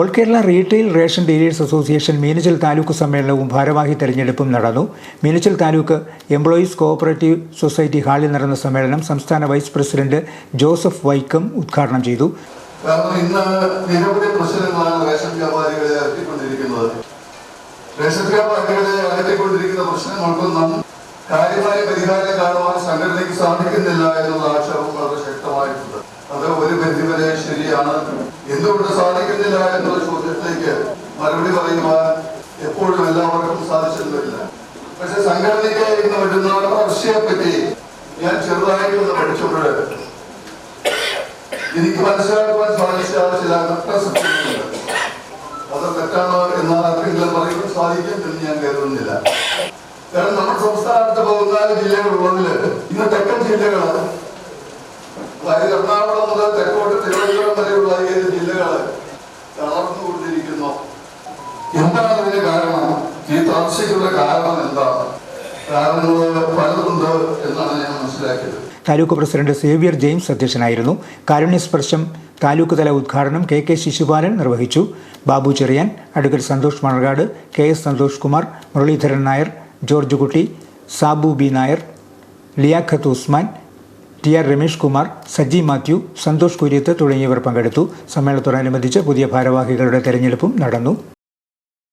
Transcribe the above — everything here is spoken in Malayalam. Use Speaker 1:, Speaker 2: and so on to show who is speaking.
Speaker 1: All Kerala retail ration dealers association Meenachil taluk സമ്മേളനവും ഭാരവാഹി തെരഞ്ഞെടുപ്പും നടന്നു. Meenachil taluk employees cooperative society ഹാളിൽ നടന്ന സമ്മേളനം സംസ്ഥാന വൈസ് പ്രസിഡന്റ് ജോസഫ് വൈക്കം ഉദ്ഘാടനം ചെയ്തു.
Speaker 2: കാരണം നിരവധി പ്രശ്നങ്ങളാണ് റേഷൻ വ്യാപാരികളെ റേഷൻ പ്രശ്നങ്ങൾക്കൊന്നും കാര്യമായ പരിഹാരം കാണുവാൻ സംഘടനയ്ക്ക് സാധിക്കുന്നില്ല എന്നുള്ള ആക്ഷേപം ശരിയാണ് എന്തുകൊണ്ട് സാധിക്കുന്നില്ല എന്നുള്ള ചോദ്യത്തിലേക്ക് മറുപടി പറയുവാൻ എപ്പോഴും എല്ലാവർക്കും സാധിച്ചിരുന്നില്ല. പക്ഷെ സംഘടനയ്ക്ക് ഇന്ന് വരുന്ന വളർച്ചയെ പറ്റി ഞാൻ ചെറുതായിട്ട് പഠിച്ചപ്പോൾ എനിക്ക് മനസ്സിലാക്കുവാൻ സാധിച്ച ചില ഘട്ടസത്യങ്ങളുണ്ട് അത് തെറ്റാണോ എന്നാൽ ആർക്കെങ്കിലും പറയുമ്പോൾ സാധിക്കും എന്ന് ഞാൻ കരുതുന്നില്ല. കാരണം നമ്മുടെ സംസ്ഥാനത്ത് പതിനാല് ജില്ലകളുള്ളതിൽ ഇന്ന് തെക്കൻ ജില്ലകൾ അതായത് എറണാകുളം മുതൽ തെക്കോട്ട് തിരുവനന്തപുരം വരെയുള്ള ഏഴ് ജില്ലകൾ തളർന്നുകൊണ്ടിരിക്കുന്നു. എന്താണ് ഇതിന് കാരണം? ഈ തളർച്ചയ്ക്കുള്ള കാരണം എന്താണ്? കാരണങ്ങൾ പലതുണ്ട് എന്നാണ് ഞാൻ മനസ്സിലാക്കിയത്.
Speaker 1: താലൂക്ക് പ്രസിഡന്റ് സേവ്യർ ജെയിംസ് അധ്യക്ഷനായിരുന്നു. കാരുണ്യസ്പർശം താലൂക്ക് തല ഉദ്ഘാടനം കെ കെ ശിശുപാലൻ നിർവഹിച്ചു. Babu Cherian advocate Santhosh Manarcad K S Santhosh Kumar Muraleedharan Nair George Kutty Sabu B Nair Liyaqat Usman T R Ramesh Kumar Saji Mathew Santhosh Kuriyath തുടങ്ങിയവർ പങ്കെടുത്തു. സമ്മേളനത്തോടനുബന്ധിച്ച് പുതിയ ഭാരവാഹികളുടെ തെരഞ്ഞെടുപ്പും നടന്നു.